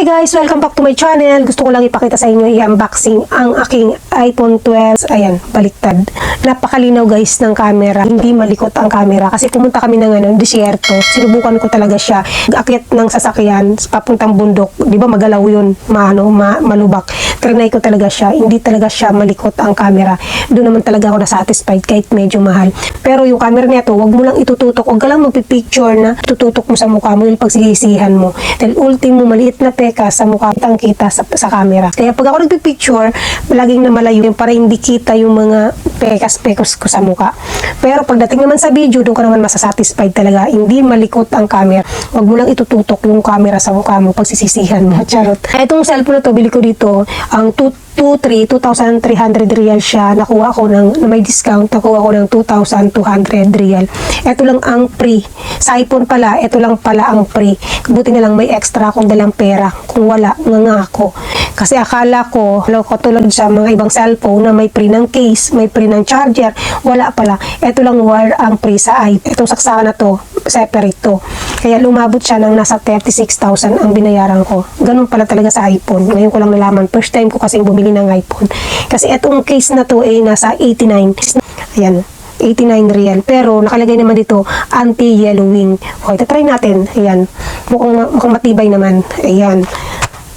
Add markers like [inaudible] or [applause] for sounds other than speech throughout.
Hi guys! Welcome back to my channel. Gusto ko lang ipakita sa inyo i-unboxing ang aking iPhone 12. Ayan, baliktad. Napakalinaw guys ng camera. Hindi malikot ang camera kasi pumunta kami ng ano, disyerto. Sinubukan ko talaga siya. Akyat ng sasakyan, papuntang bundok. Di ba magalaw yun? Maano, ma malubak. Trinay ko talaga siya. Hindi talaga siya malikot ang camera. Doon naman talaga ako na-satisfied kahit medyo mahal. Pero yung camera niya to, wag mo lang itututok. Huwag ka lang magpipicture na tututok mo sa mukha mo yung pagsisisihan mo. Dahil ultimo, maliit na peka sa mukha kitang kita sa, sa camera. Kaya pag ako nagpipicture, laging na malayo yun para hindi kita yung mga pekas-pekas ko sa mukha. Pero pagdating naman sa video, doon ka naman masasatisfied talaga. Hindi malikot ang camera. Huwag mo lang itututok yung camera sa mukha mo pagsisisihan mo. [laughs] Charot. Itong cellphone na to, bili ko dito, ang 223, 2,300 real siya. Nakuha ko ng, na may discount, nakuha ko ng 2,200 real. Ito lang ang free. Sa iPhone pala, ito lang pala ang free. Buti na lang may extra akong dalang pera. Kung wala, nga nga ako. Kasi akala ko, alam tulad sa mga ibang cellphone na may free ng case, may free ng charger, wala pala. Ito lang wire ang free sa iPhone. Itong saksakan na to, separate to. Kaya lumabot siya ng nasa 36,000 ang binayaran ko. Ganun pala talaga sa iPhone. Ngayon ko lang nalaman. First time ko kasi bumili ng iPhone. Kasi itong case na to ay nasa 89. Ayan. 89 real. Pero nakalagay naman dito anti-yellowing. O, ito try natin. Ayan. Mukhang, mukhang matibay naman. Ayan.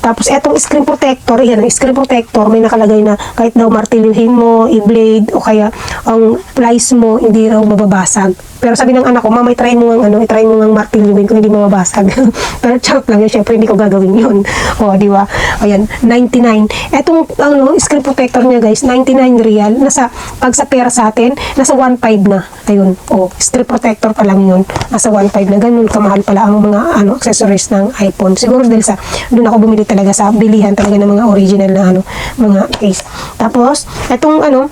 Tapos etong screen protector, ayan, ang screen protector, may nakalagay na kahit daw martilyuhin mo, i-blade, o kaya ang plies mo, hindi raw mababasag. Pero sabi ng anak ko, mama, try mo ng ano, try mo ng martilyuhin kung hindi mababasag. [laughs] Pero charot lang yun, syempre hindi ko gagawin yun. [laughs] O, di ba? Ayan, 99. Etong ano, screen protector niya guys, 99 real. Nasa, pag sa pera sa atin, nasa 1.5 na. Ayun, o, screen protector pa lang yun. Nasa 1.5 na. Ganun kamahal pala ang mga ano, accessories ng iPhone. Siguro dahil sa, doon ako bumili talaga sa bilihan talaga ng mga original na ano, mga case. Tapos, etong ano,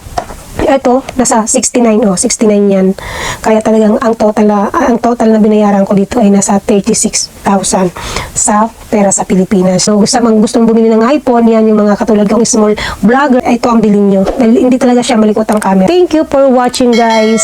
ito, nasa 69, oh, 69 yan. Kaya talagang ang total na, ang total na binayaran ko dito ay nasa 36,000 sa pera sa Pilipinas. So, sa mga gustong bumili ng iPhone, yan yung mga katulad kong small vlogger, ito ang bilhin nyo. Dahil hindi talaga siya malikot ang camera. Thank you for watching, guys.